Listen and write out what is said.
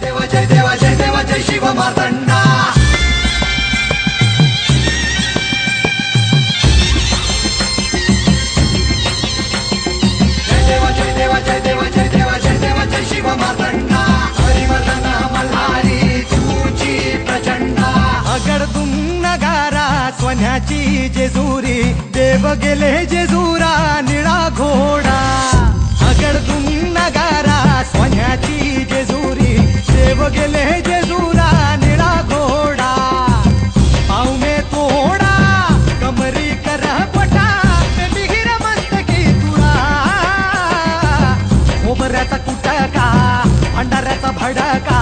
देव जय देव जय देव जय शिव मार्तंडा जय देव जय देव जय देव जय देव जय देव जय शिव मार्तंडा हरिवर्धन मल्हारी नगारा सोन्याची जेजुरी देव गेले जेजुरा गेले जेजुरा निळा घोडा. पाव तोडा कमरी कर पटा मिहिर मस्तकी तुळा खोबऱ्याचा कुटका भंडाऱ्याचा भडका